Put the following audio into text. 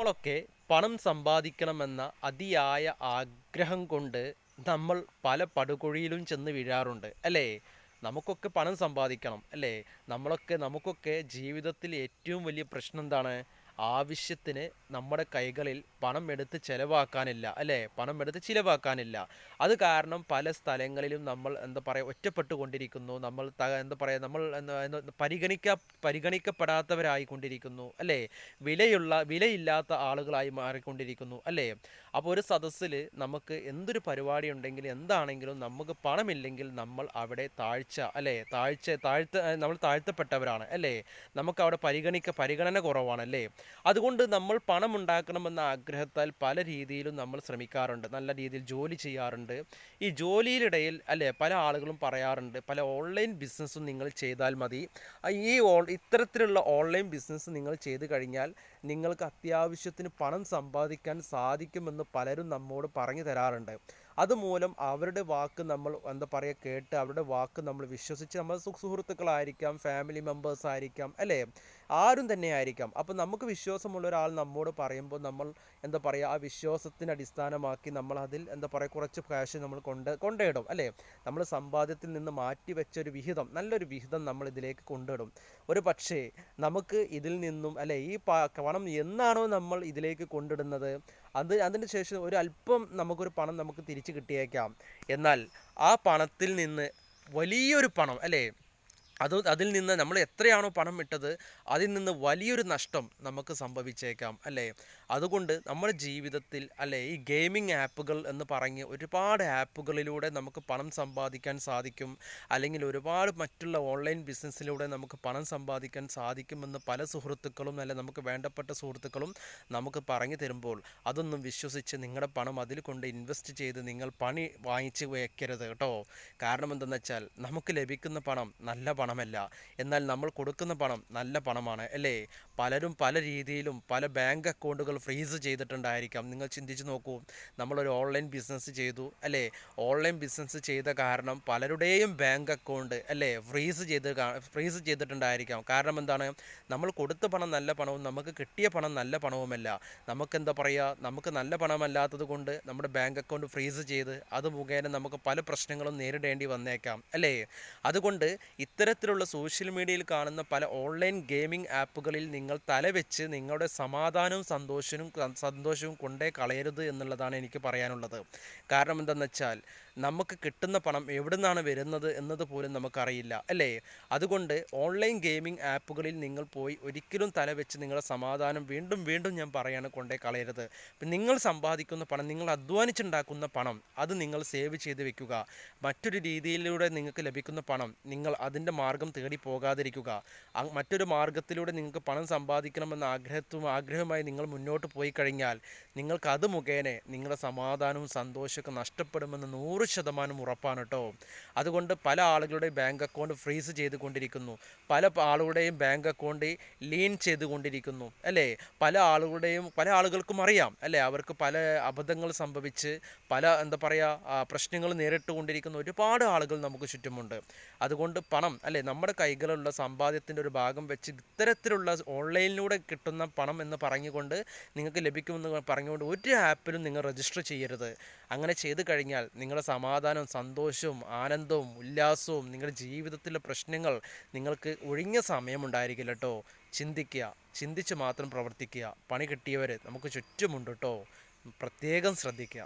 നമ്മളൊക്കെ പണം സമ്പാദിക്കണമെന്ന അതിയായ ആഗ്രഹം കൊണ്ട് നമ്മൾ പല പടുകുഴിയിലും ചെന്ന് വീഴാറുണ്ട് അല്ലേ? നമുക്കൊക്കെ പണം സമ്പാദിക്കണം അല്ലേ? നമ്മളൊക്കെ നമുക്കൊക്കെ ജീവിതത്തിൽ ഏറ്റവും വലിയ പ്രശ്നം എന്താണ്? ആവശ്യത്തിന് നമ്മുടെ കൈകളിൽ പണം എടുത്ത് ചിലവാക്കാനില്ല അല്ലേ? പണം എടുത്ത് ചിലവാക്കാനില്ല. അത് കാരണം പല സ്ഥലങ്ങളിലും നമ്മൾ എന്താ പറയുക ഒറ്റപ്പെട്ടുകൊണ്ടിരിക്കുന്നു. നമ്മൾ ത എന്താ പറയുക നമ്മൾ പരിഗണിക്ക പരിഗണിക്കപ്പെടാത്തവരായി കൊണ്ടിരിക്കുന്നു അല്ലേ? വിലയുള്ള വിലയില്ലാത്ത ആളുകളായി മാറിക്കൊണ്ടിരിക്കുന്നു അല്ലേ? അപ്പോൾ ഒരു സദസ്സിൽ നമുക്ക് എന്തൊരു പരിപാടി ഉണ്ടെങ്കിൽ എന്താണെങ്കിലും നമുക്ക് പണമില്ലെങ്കിൽ നമ്മൾ അവിടെ താഴ്ച അല്ലേ? താഴ്ച താഴ്ത്ത നമ്മൾ താഴ്ത്തപ്പെട്ടവരാണ് അല്ലേ? നമുക്ക് അവിടെ പരിഗണിക്ക പരിഗണന കുറവാണ് അല്ലേ? അതുകൊണ്ട് നമ്മൾ പണം ഉണ്ടാക്കണമെന്ന ആഗ്രഹത്താൽ പല രീതിയിലും നമ്മൾ ശ്രമിക്കാറുണ്ട്. നല്ല രീതിയിൽ ജോലി ചെയ്യാറുണ്ട്. ഈ ജോലിയിലിടയിൽ അല്ലേ പല ആളുകളും പറയാറുണ്ട് പല ഓൺലൈൻ ബിസിനസ്സും നിങ്ങൾ ചെയ്താൽ മതി. ഈ ഓൺ ഇത്തരത്തിലുള്ള ഓൺലൈൻ ബിസിനസ് നിങ്ങൾ ചെയ്തു കഴിഞ്ഞാൽ നിങ്ങൾക്ക് അത്യാവശ്യത്തിന് പണം സമ്പാദിക്കാൻ സാധിക്കുമെന്ന് പലരും നമ്മോട് പറഞ്ഞു തരാറുണ്ട്. അതുമൂലം അവരുടെ വാക്ക് നമ്മൾ എന്താ പറയുക കേട്ട് അവരുടെ വാക്ക് നമ്മൾ വിശ്വസിച്ച് നമ്മൾ സുഹൃത്തുക്കളായിരിക്കാം ഫാമിലി മെമ്പേഴ്സ് ആയിരിക്കാം അല്ലേ? ആരും തന്നെ ആയിരിക്കാം. അപ്പോൾ നമുക്ക് വിശ്വാസമുള്ള ഒരാൾ നമ്മോട് പറയുമ്പോൾ നമ്മൾ എന്താ പറയുക ആ വിശ്വാസത്തിന് അടിസ്ഥാനമാക്കി നമ്മൾ അതിൽ എന്താ പറയുക കുറച്ച് ക്യാഷ് നമ്മൾ കൊണ്ട് കൊണ്ടിടും അല്ലേ? നമ്മൾ സമ്പാദ്യത്തിൽ നിന്ന് മാറ്റി വെച്ച ഒരു വിഹിതം നല്ലൊരു വിഹിതം നമ്മൾ ഇതിലേക്ക് കൊണ്ടിടും ഒരു പക്ഷേ നമുക്ക് ഇതിൽ നിന്നും അല്ലെ? ഈ പണം എന്നാണോ നമ്മൾ ഇതിലേക്ക് കൊണ്ടിടുന്നത് അത് അതിന് ശേഷം ഒരു അല്പം നമുക്കൊരു പണം നമുക്ക് തിരിച്ചു കിട്ടിയേക്കാം. എന്നാൽ ആ പണത്തിൽ നിന്ന് വലിയൊരു പണം അല്ലേ? അത് അതിൽ നിന്ന് നമ്മൾ എത്രയാണോ പണം ഇട്ടത് അതിൽ നിന്ന് വലിയൊരു നഷ്ടം നമുക്ക് സംഭവിച്ചേക്കാം അല്ലേ? അതുകൊണ്ട് നമ്മുടെ ജീവിതത്തിൽ അല്ലെ ഈ ഗെയിമിംഗ് ആപ്പുകൾ എന്ന് പറഞ്ഞ് ഒരുപാട് ആപ്പുകളിലൂടെ നമുക്ക് പണം സമ്പാദിക്കാൻ സാധിക്കും. അല്ലെങ്കിൽ ഒരുപാട് മറ്റുള്ള ഓൺലൈൻ ബിസിനസ്സിലൂടെ നമുക്ക് പണം സമ്പാദിക്കാൻ സാധിക്കുമെന്ന് പല സുഹൃത്തുക്കളും അല്ലെ നമുക്ക് വേണ്ടപ്പെട്ട സുഹൃത്തുക്കളും നമുക്ക് പറഞ്ഞു തരുമ്പോൾ അതൊന്നും വിശ്വസിച്ച് നിങ്ങളുടെ പണം അതിൽ കൊണ്ട് ഇൻവെസ്റ്റ് ചെയ്ത് നിങ്ങൾ പണി വാങ്ങിച്ച് വയ്ക്കരുത് കേട്ടോ. കാരണം എന്തെന്ന് വെച്ചാൽ നമുക്ക് ലഭിക്കുന്ന പണം നല്ല പണമല്ല. എന്നാൽ നമ്മൾ കൊടുക്കുന്ന പണം നല്ല പണമാണ് അല്ലേ? പലരും പല രീതിയിലും പല ബാങ്ക് അക്കൗണ്ടുകൾ ഫ്രീസ് ചെയ്തിട്ടുണ്ടായിരിക്കാം. നിങ്ങൾ ചിന്തിച്ച് നോക്കൂ നമ്മളൊരു ഓൺലൈൻ ബിസിനസ് ചെയ്തു അല്ലേ? ഓൺലൈൻ ബിസിനസ് ചെയ്ത കാരണം പലരുടെയും ബാങ്ക് അക്കൗണ്ട് അല്ലേ? ഫ്രീസ് ചെയ്ത് ഫ്രീസ് ചെയ്തിട്ടുണ്ടായിരിക്കാം. കാരണം എന്താണ്? നമ്മൾ കൊടുത്ത പണം നല്ല പണവും നമുക്ക് കിട്ടിയ പണം നല്ല പണവുമല്ല. നമുക്ക് എന്താ പറയുക നമുക്ക് നല്ല പണമല്ലാത്തത് കൊണ്ട് നമ്മുടെ ബാങ്ക് അക്കൗണ്ട് ഫ്രീസ് ചെയ്ത് അത് മുഖേന നമുക്ക് പല പ്രശ്നങ്ങളും നേരിടേണ്ടി വന്നേക്കാം അല്ലേ? അതുകൊണ്ട് ഇത്തരത്തിലുള്ള സോഷ്യൽ മീഡിയയിൽ കാണുന്ന പല ഓൺലൈൻ ഗെയിമിംഗ് ആപ്പുകളിൽ നിങ്ങൾ തലവെച്ച് നിങ്ങളുടെ സമാധാനവും സന്തോഷവും സന്തോഷവും കൊണ്ടേ കളയരുത് എന്നുള്ളതാണ് എനിക്ക് പറയാനുള്ളത്. കാരണം എന്തെന്ന് വെച്ചാൽ നമുക്ക് കിട്ടുന്ന പണം എവിടെ നിന്നാണ് വരുന്നത് എന്നത് പോലും നമുക്കറിയില്ല അല്ലേ? അതുകൊണ്ട് ഓൺലൈൻ ഗെയിമിംഗ് ആപ്പുകളിൽ നിങ്ങൾ പോയി ഒരിക്കലും തല വെച്ച് നിങ്ങളുടെ സമാധാനം വീണ്ടും വീണ്ടും ഞാൻ പറയാണ് കൊണ്ടേ കളയരുത്. നിങ്ങൾ സമ്പാദിക്കുന്ന പണം നിങ്ങൾ അധ്വാനിച്ചുണ്ടാക്കുന്ന പണം അത് നിങ്ങൾ സേവ് ചെയ്ത് വെക്കുക. മറ്റൊരു രീതിയിലൂടെ നിങ്ങൾക്ക് ലഭിക്കുന്ന പണം നിങ്ങൾ അതിന്റെ മാർഗം തേടി പോകാതിരിക്കുക. മറ്റൊരു മാർഗത്തിലൂടെ നിങ്ങൾക്ക് പണം സമ്പാദിക്കണമെന്ന ആഗ്രഹത്തും ആഗ്രഹമായി നിങ്ങൾ മുന്നോട്ട് പോയി കഴിഞ്ഞാൽ നിങ്ങൾക്ക് അത് മുഖേന നിങ്ങളുടെ സമാധാനവും സന്തോഷമൊക്കെ നഷ്ടപ്പെടുമെന്ന് നൂറ് ശതമാനം ഉറപ്പാണ് കേട്ടോ. അതുകൊണ്ട് പല ആളുകളുടെയും ബാങ്ക് അക്കൗണ്ട് ഫ്രീസ് ചെയ്തുകൊണ്ടിരിക്കുന്നു. പല ആളുകളുടെയും ബാങ്ക് അക്കൗണ്ട് ലീൻ ചെയ്തുകൊണ്ടിരിക്കുന്നു അല്ലേ? പല ആളുകളുടെയും പല ആളുകൾക്കും അറിയാം അല്ലേ? അവർക്ക് പല അബദ്ധങ്ങൾ സംഭവിച്ച് പല എന്താ പറയുക പ്രശ്നങ്ങൾ നേരിട്ടുകൊണ്ടിരിക്കുന്ന ഒരുപാട് ആളുകൾ നമുക്ക് ചുറ്റുമുണ്ട്. അതുകൊണ്ട് പണം അല്ലേ? നമ്മുടെ കൈകളിലുള്ള സമ്പാദ്യത്തിന്റെ ഒരു ഭാഗം വെച്ച് ഇത്തരത്തിലുള്ള ഓൺലൈനിലൂടെ കിട്ടുന്ന പണം എന്ന് പറഞ്ഞുകൊണ്ട് നിങ്ങൾക്ക് ലഭിക്കുമെന്ന് പറഞ്ഞുകൊണ്ട് ഒരു ആപ്പിലും നിങ്ങൾ രജിസ്റ്റർ ചെയ്യരുത്. അങ്ങനെ ചെയ്തു കഴിഞ്ഞാൽ നിങ്ങളുടെ സമാധാനവും സന്തോഷവും ആനന്ദവും ഉല്ലാസവും നിങ്ങളുടെ ജീവിതത്തിലെ പ്രശ്നങ്ങൾ നിങ്ങൾക്ക് ഒഴിഞ്ഞ സമയമുണ്ടായിരിക്കില്ല കേട്ടോ ചിന്തിക്കുക. ചിന്തിച്ച് മാത്രം പ്രവർത്തിക്കുക. പണി കിട്ടിയവർ നമുക്ക് ചുറ്റുമുണ്ട് കേട്ടോ പ്രത്യേകം ശ്രദ്ധിക്കുക.